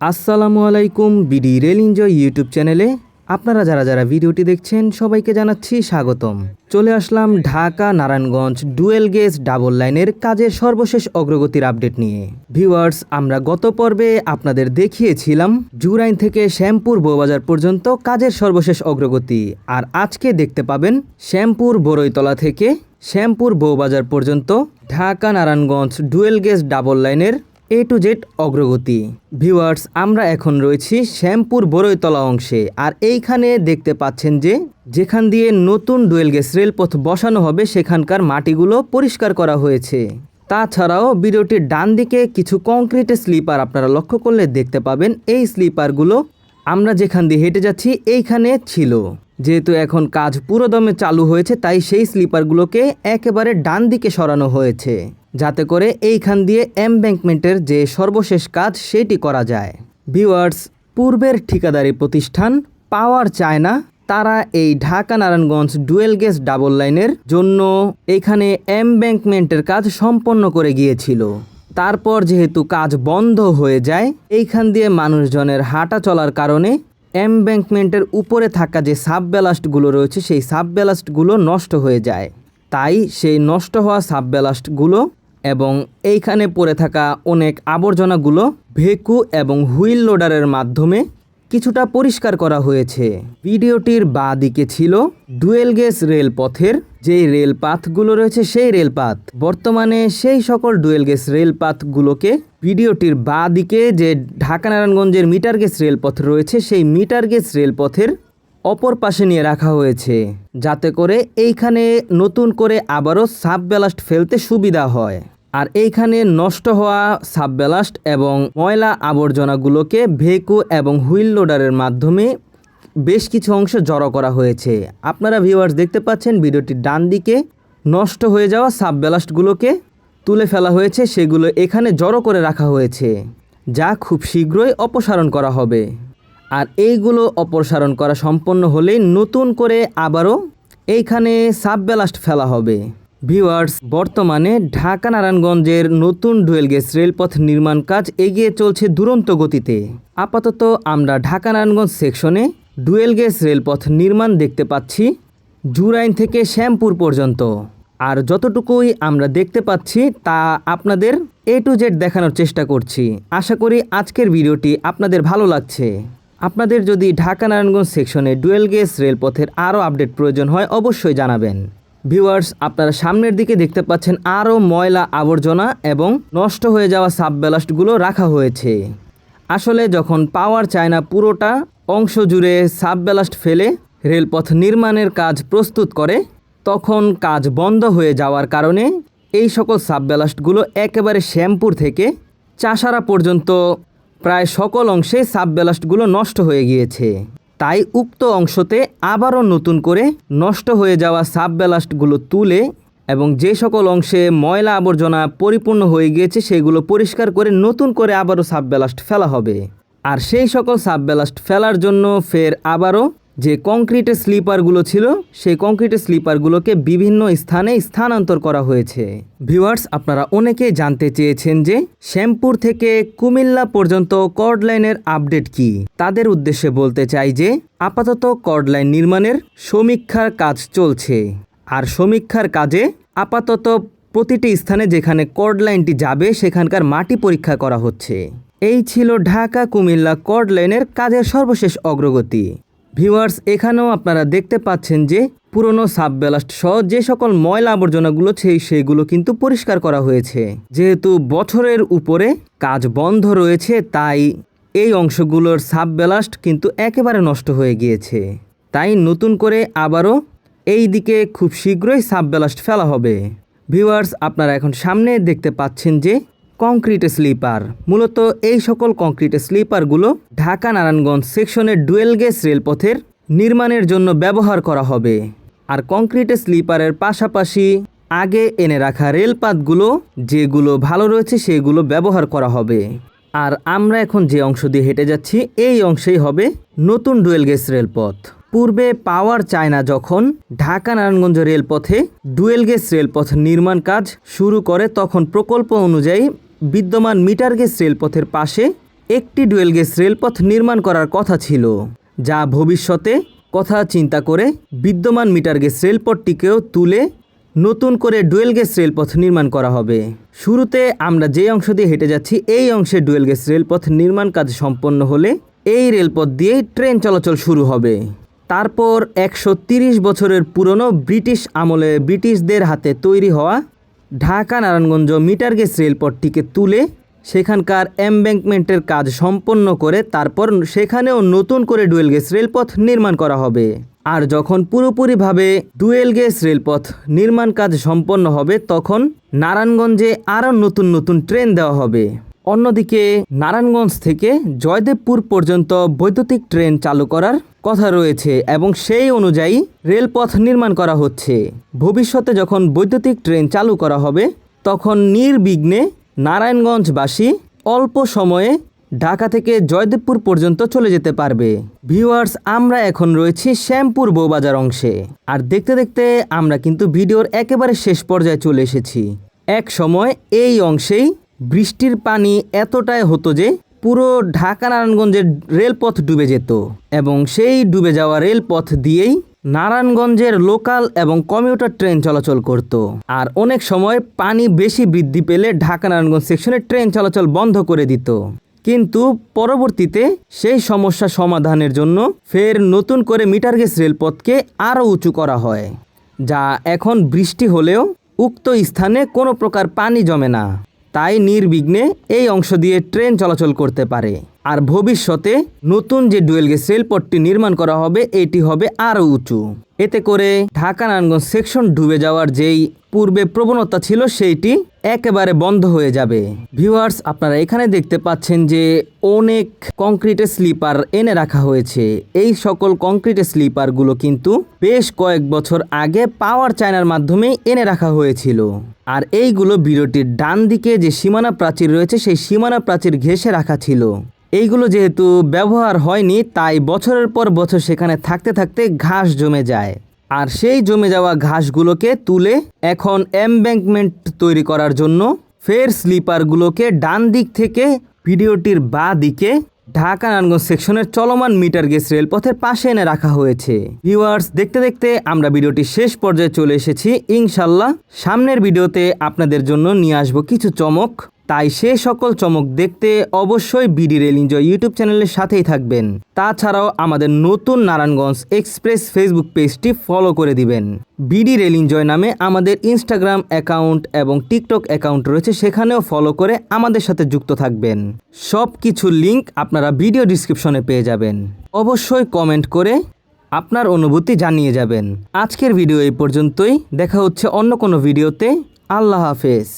আসসালামু আলাইকুম BD rail enjoy YouTube চ্যানেলে আপনারা যারা যারা ভিডিওটি দেখছেন সবাইকে জানাচ্ছি স্বাগতম। চলে আসলাম Dhaka Narayanganj dual gauge double লাইনের কাজের সর্বশেষ অগ্রগতির আপডেট নিয়ে। ভিউয়ার্স, আমরা গত পর্বে আপনাদের দেখিয়েছিলাম জুরাইন থেকে শ্যামপুর বৌবাজার পর্যন্ত কাজের সর্বশেষ অগ্রগতি। আর আজকে দেখতে পাবেন শ্যামপুর বড়ইতলা থেকে শ্যামপুর বৌবাজার পর্যন্ত Dhaka Narayanganj dual gauge double লাইনের এ টু জেড অগ্রগতি। ভিউয়ার্স আমরা এখন রয়েছি শ্যামপুর বড়ইতলা অংশে। আর এইখানে দেখতে পাচ্ছেন যে, যেখান দিয়ে নতুন ডুয়েল গেস রেলপথ বসানো হবে, সেখানকার মাটিগুলো পরিষ্কার করা হয়েছে। তাছাড়াও ভিডিওটির ডান দিকে কিছু কংক্রিটের স্লিপার আপনারা লক্ষ্য করলে দেখতে পাবেন। এই স্লিপারগুলো আমরা যেখান দিয়ে হেঁটে যাচ্ছি, এইখানে ছিল। যেহেতু এখন কাজ পুরোদমে চালু হয়েছে, তাই সেই স্লিপারগুলোকে একেবারে ডান দিকে সরানো হয়েছে, যাতে করে এইখান দিয়ে এমব্যাঙ্কমেন্টের যে সর্বশেষ কাজ সেটি করা যায়। ভিউয়ার্স, পূর্বের ঠিকাদারি প্রতিষ্ঠান পাওয়ার চায়না, তারা এই Dhaka Narayanganj dual gauge double লাইনের জন্য এখানে এমব্যাঙ্কমেন্টের কাজ সম্পন্ন করে গিয়েছিল। তারপর যেহেতু কাজ বন্ধ হয়ে যায়, এইখান দিয়ে মানুষজনের হাঁটা চলার কারণে এমব্যাঙ্কমেন্টের উপরে থাকা যে সাব ব্যালাস্টগুলো রয়েছে, সেই সাব ব্যালাস্টগুলো নষ্ট হয়ে যায়। তাই সেই নষ্ট হওয়া সাব ব্যালাস্টগুলো এবং এইখানে পড়ে থাকা অনেক আবর্জনাগুলো ভেকু এবং হুইল লোডারের মাধ্যমে কিছুটা পরিষ্কার করা হয়েছে। ভিডিওটির বাঁ দিকে ছিল ডুয়েল গেজ রেলপথের, যেই রেলপাথগুলো রয়েছে সেই রেলপাথ। বর্তমানে সেই সকল ডুয়েল গেজ রেলপাথগুলোকে ভিডিওটির বাঁ দিকে যে ঢাকা নারায়ণগঞ্জের মিটার গেজ রেলপথ রয়েছে, সেই মিটার গেজ রেলপথের অপর পাশে নিয়ে রাখা হয়েছে। যাতে করে এইখানে নতুন করে আবারও সাব ব্যালাস্ট ফেলতে সুবিধা হয়। আর এইখানে নষ্ট হওয়া সাব ব্যালাস্ট এবং ময়লা আবর্জনাগুলোকে ভেকু এবং হুইল লোডারের মাধ্যমে বেশ কিছু অংশ জড়ো করা হয়েছে। আপনারা ভিউয়ার্স দেখতে পাচ্ছেন ভিডিওটির ডান দিকে নষ্ট হয়ে যাওয়া সাব ব্যালাস্টগুলোকে তুলে ফেলা হয়েছে, সেগুলো এখানে জড়ো করে রাখা হয়েছে, যা খুব শীঘ্রই অপসারণ করা হবে। আর এইগুলো অপসারণ করা সম্পন্ন হলেই নতুন করে আবারও এইখানে সাব ব্যালাস্ট ফেলা হবে। ভিউয়ার্স, বর্তমানে ঢাকা নারায়ণগঞ্জের নতুন ডুয়েল গেজ রেলপথ নির্মাণ কাজ এগিয়ে চলছে দুরন্ত গতিতে। আপাতত আমরা ঢাকা নারায়ণগঞ্জ সেকশনে ডুয়েল গেজ রেলপথ নির্মাণ দেখতে পাচ্ছি জুরাইন থেকে শ্যামপুর পর্যন্ত। আর যতটুকুই আমরা দেখতে পাচ্ছি তা আপনাদের এ টু জেড দেখানোর চেষ্টা করছি। আশা করি আজকের ভিডিওটি আপনাদের ভালো লাগছে। আপনাদের যদি ঢাকা নারায়ণগঞ্জ সেকশনে ডুয়েল গেজ রেলপথের আরও আপডেট প্রয়োজন হয়, অবশ্যই জানাবেন। ভিউয়ার্স, আপনারা সামনের দিকে দেখতে পাচ্ছেন আরও ময়লা আবর্জনা এবং নষ্ট হয়ে যাওয়া সাব ব্যালাস্টগুলো রাখা হয়েছে। আসলে যখন পাওয়ার চায়না পুরোটা অংশ জুড়ে সাব ব্যালাস্ট ফেলে রেলপথ নির্মাণের কাজ প্রস্তুত করে, তখন কাজ বন্ধ হয়ে যাওয়ার কারণে এই সকল সাব ব্যালাস্টগুলো একেবারে শ্যামপুর থেকে চাষারা পর্যন্ত প্রায় সকল অংশে সাব ব্যালাস্টগুলো নষ্ট হয়ে গিয়েছে। তাই উক্ত অংশতে আবারও নতুন করে নষ্ট হয়ে যাওয়া সাব ব্যালাস্টগুলো তুলে এবং যে সকল অংশে ময়লা আবর্জনা পরিপূর্ণ হয়ে গিয়েছে সেগুলো পরিষ্কার করে নতুন করে আবারও সাব ব্যালাস্ট ফেলা হবে। আর সেই সকল সাব ব্যালাস্ট ফেলার জন্য ফের আবারও যে কংক্রিটের স্লিপারগুলো ছিল, সেই কংক্রিটের স্লিপারগুলোকে বিভিন্ন স্থানে স্থানান্তর করা হয়েছে। ভিউয়ার্স, আপনারা অনেকেই জানতে চেয়েছেন যে শ্যামপুর থেকে কুমিল্লা পর্যন্ত কর্ড লাইনের আপডেট কি? তাদের উদ্দেশ্যে বলতে চাই যে আপাতত কর্ড লাইন নির্মাণের সমীক্ষার কাজ চলছে। আর সমীক্ষার কাজে আপাতত প্রতিটি স্থানে যেখানে কর্ড লাইনটি যাবে, সেখানকার মাটি পরীক্ষা করা হচ্ছে। এই ছিল ঢাকা কুমিল্লা কর্ড লাইনের কাজের সর্বশেষ অগ্রগতি। ভিউয়ার্স এখানেও আপনারা দেখতে পাচ্ছেন যে পুরনো সাব ব্যালাস্ট সহ যে সকল ময়লা আবর্জনাগুলো সেই সেগুলো কিন্তু পরিষ্কার করা হয়েছে। যেহেতু বছরের উপরে কাজ বন্ধ রয়েছে, তাই এই অংশগুলোর সাব ব্যালাস্ট কিন্তু একেবারে নষ্ট হয়ে গিয়েছে। তাই নতুন করে আবারও এই দিকে খুব শীঘ্রই সাব ব্যালাস্ট ফেলা হবে। ভিউয়ার্স আপনারা এখন সামনে দেখতে পাচ্ছেন যে কংক্রিট স্লিপার। মূলত এই সকল কংক্রিট স্লিপারগুলো ঢাকা নারায়ণগঞ্জ সেকশনের ডুয়েল গেজ রেলপথের নির্মাণের জন্য ব্যবহার করা হবে। আর কংক্রিট স্লিপারের পাশাপাশি আগে এনে রাখা রেলপাতগুলো যেগুলো ভালো রয়েছে সেগুলো ব্যবহার করা হবে। আর আমরা এখন যে অংশ দিয়ে হেঁটে যাচ্ছি, এই অংশেই হবে নতুন ডুয়েল গেজ রেলপথ। পূর্বে পাওয়ার চায়না যখন ঢাকা নারায়ণগঞ্জ রেলপথে ডুয়েল গেজ রেলপথ নির্মাণ কাজ শুরু করে, তখন প্রকল্প অনুযায়ী বিদ্যমান মিটার গেজ রেলপথের পাশে একটি ডুয়েল গেজ রেলপথ নির্মাণ করার কথা ছিল, যা ভবিষ্যতে কথা চিন্তা করে বিদ্যমান মিটার গেজ রেলপথটিকেও তুলে নতুন করে ডুয়েল গেজ রেলপথ নির্মাণ করা হবে। শুরুতে আমরা যে অংশ দিয়ে হেঁটে যাচ্ছি, এই অংশে ডুয়েল গেজ রেলপথ নির্মাণ কাজ সম্পন্ন হলে এই রেলপথ দিয়েই ট্রেন চলাচল শুরু হবে। তারপর একশো বছরের পুরনো ব্রিটিশ আমলে ব্রিটিশদের হাতে তৈরি হওয়া ঢাকা নারায়ণগঞ্জ মিটার গেস রেলপথটিকে তুলে সেখানকার এমব্যাঙ্কমেন্টের কাজ সম্পন্ন করে তারপর সেখানেও নতুন করে ডুয়েল গেস রেলপথ নির্মাণ করা হবে। আর যখন পুরোপুরিভাবে ডুয়েল গেস রেলপথ নির্মাণ কাজ সম্পন্ন হবে, তখন নারায়ণগঞ্জে আরও নতুন নতুন ট্রেন দেওয়া হবে। অন্যদিকে নারায়ণগঞ্জ থেকে জয়দেবপুর পর্যন্ত বৈদ্যুতিক ট্রেন চালু করার কথা রয়েছে এবং সেই অনুযায়ী রেলপথ নির্মাণ করা হচ্ছে। ভবিষ্যতে যখন বৈদ্যুতিক ট্রেন চালু করা হবে, তখন নির্বিঘ্নে নারায়ণগঞ্জবাসী অল্প সময়ে ঢাকা থেকে জয়দেবপুর পর্যন্ত চলে যেতে পারবে। ভিউয়ার্স, আমরা এখন রয়েছি শ্যামপুর বৌবাজার অংশে। আর দেখতে দেখতে আমরা কিন্তু ভিডিওর একেবারে শেষ পর্যায়ে চলে এসেছি। এক সময় এই অংশেই বৃষ্টির পানি এতটাই হতো যে পুরো ঢাকা নারায়ণগঞ্জের রেলপথ ডুবে যেত এবং সেই ডুবে যাওয়া রেলপথ দিয়েই নারায়ণগঞ্জের লোকাল এবং কমিউটার ট্রেন চলাচল করত। আর অনেক সময় পানি বেশি বৃদ্ধি পেলে ঢাকা নারায়ণগঞ্জ সেকশনে ট্রেন চলাচল বন্ধ করে দিত। কিন্তু পরবর্তীতে সেই সমস্যা সমাধানের জন্য ফের নতুন করে মিটার গেজ রেলপথকে আরও উঁচু করা হয়, যা এখন বৃষ্টি হলেও উক্ত স্থানে কোনো প্রকার পানি জমে না। তাই নির্বিঘ্নে এই অংশ দিয়ে ট্রেন চলাচল করতে পারে। আর ভবিষ্যতে নতুন যে ডুয়েল গেজ রেলপথটি নির্মাণ করা হবে, এটি হবে আরও উঁচু। এতে করে ঢাকা নারায়ণগঞ্জ সেকশন ডুবে যাওয়ার যেই পূর্বে প্রবণতা ছিল, সেইটি একেবারে বন্ধ হয়ে যাবে। ভিউয়ার্স, আপনারা এখানে দেখতে পাচ্ছেন যে অনেক কংক্রিটের স্লিপার এনে রাখা হয়েছে। এই সকল কংক্রিটের স্লিপারগুলো কিন্তু বেশ কয়েক বছর আগে পাওয়ার চায়নার মাধ্যমেই এনে রাখা হয়েছিল। আর এইগুলো বিরতির ডান দিকে যে সীমানা প্রাচীর রয়েছে, সেই সীমানা প্রাচীর ঘেঁষে রাখা ছিল। এইগুলো যেহেতু ব্যবহার হয়নি, তাই বছরের পর বছর সেখানে থাকতে থাকতে ঘাস জমে যায়। আর সেই জমে যাওয়া ঘাসগুলোকে তুলে এখন এমব্যাঙ্কমেন্ট তৈরি করার জন্য ফের স্লিপারগুলোকে ডান দিক থেকে ভিডিওটির বা দিকে ঢাকা নারায়ণগঞ্জ সেকশনের চলমান মিটার গেজ রেলপথের পাশে এনে রাখা হয়েছে। ভিউয়ার্স, দেখতে দেখতে আমরা ভিডিওটি শেষ পর্যায়ে চলে এসেছি। ইনশাল্লাহ সামনের ভিডিওতে আপনাদের জন্য নিয়ে আসব কিছু চমক। তাই সে সকল চমক দেখতে অবশ্যই বিডি রেল এনজয় ইউটিউব চ্যানেলের সাথেই থাকবেন। তাছাড়াও আমাদের নতুন নারায়ণগঞ্জ এক্সপ্রেস ফেসবুক পেজটি ফলো করে দিবেন। বিডি রেল এনজয় নামে আমাদের ইনস্টাগ্রাম অ্যাকাউন্ট এবং টিকটক অ্যাকাউন্ট রয়েছে, সেখানেও ফলো করে আমাদের সাথে যুক্ত থাকবেন। সব কিছু লিঙ্ক আপনারা ভিডিও ডিসক্রিপশনে পেয়ে যাবেন। অবশ্যই কমেন্ট করে আপনার অনুভূতি জানিয়ে যাবেন। আজকের ভিডিও এই পর্যন্তই। দেখা হচ্ছে অন্য কোনো ভিডিওতে। আল্লাহ হাফেজ।